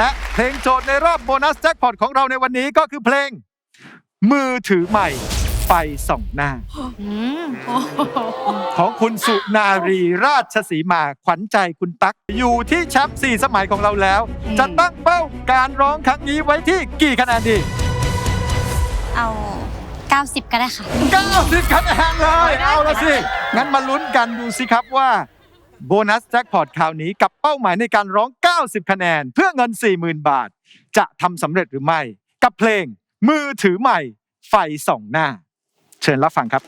และเพลงโจทย์ในรอบโบนัสแจ็คพอตของเราในวันนี้ก็คือเพลง มือถือใหม่ไฟส่องหน้า ของคุณสุนารีราชสีมาขวัญใจคุณตั๊กอยู่ที่แชมป์4สมัยของเราแล้ว จะตั้งเป้าการร้องครั้งนี้ไว้ที่กี่คะแนนดี เอา 90 ก็ได้ค่ะ 90คะแนนเลย เอาละสิ งั้นมาลุ้นกันดูสิครับว่า โบนัสแจ็คพอตคราวนี้กับเป้าหมายในการร้อง 90 คะแนน เพื่อเงิน 40,000 บาท จะทำสำเร็จหรือไม่ กับเพลงมือถือใหม่ ไฟส่องหน้า เชิญรับฟังครับ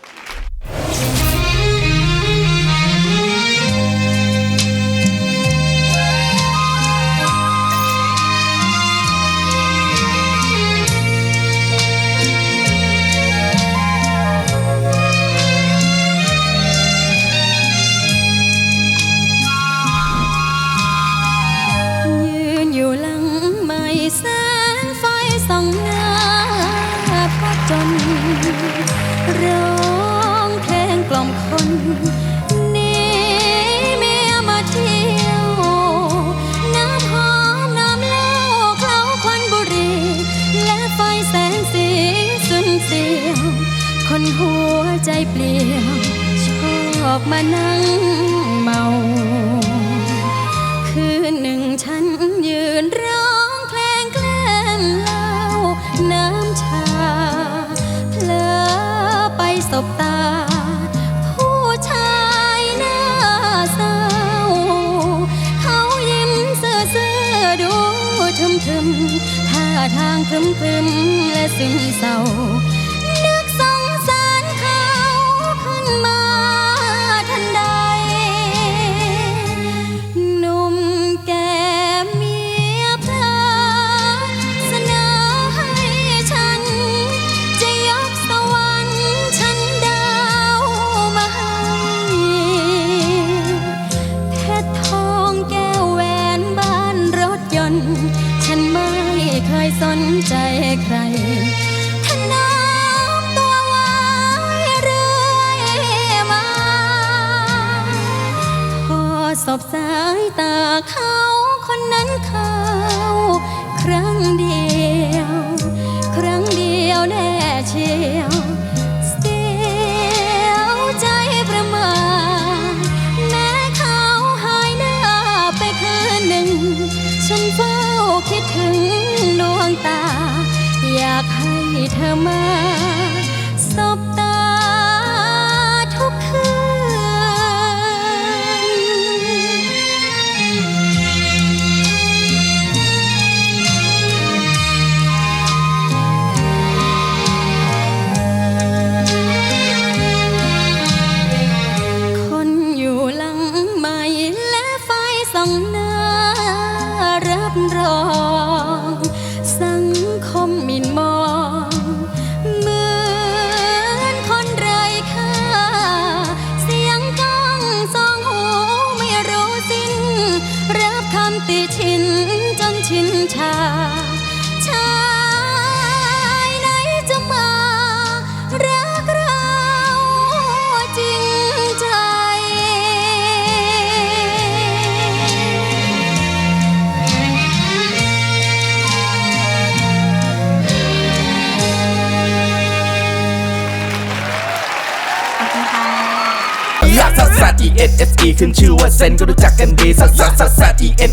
เสียว คนหัวใจเปลี่ยวชอบมานั่งเมา คืนหนึ่งฉันยืนร้องเพลงแกล้มเล้าน้ำชาเพลอไปสบตา ผู้ชายหน้าเศร้า เขายิ้มเสื่อเสื่อดู ทึมทึมๆท่าทางครึมครึมๆและซึมเศร้า ฉันไม่เคยสนใจใครถนอมตัวไว้เรื่อยมา พอสบสายตาเขาคนนั้นเขาากให้เธอมาสบตาำติชินจนชินชา ชายไหนจะมารักเราจริงใจ ลักซัสซัส E N S E ขึ้นชื่อว่าเซนก็รู้จักกันดีซัสซัสซัสซัส E N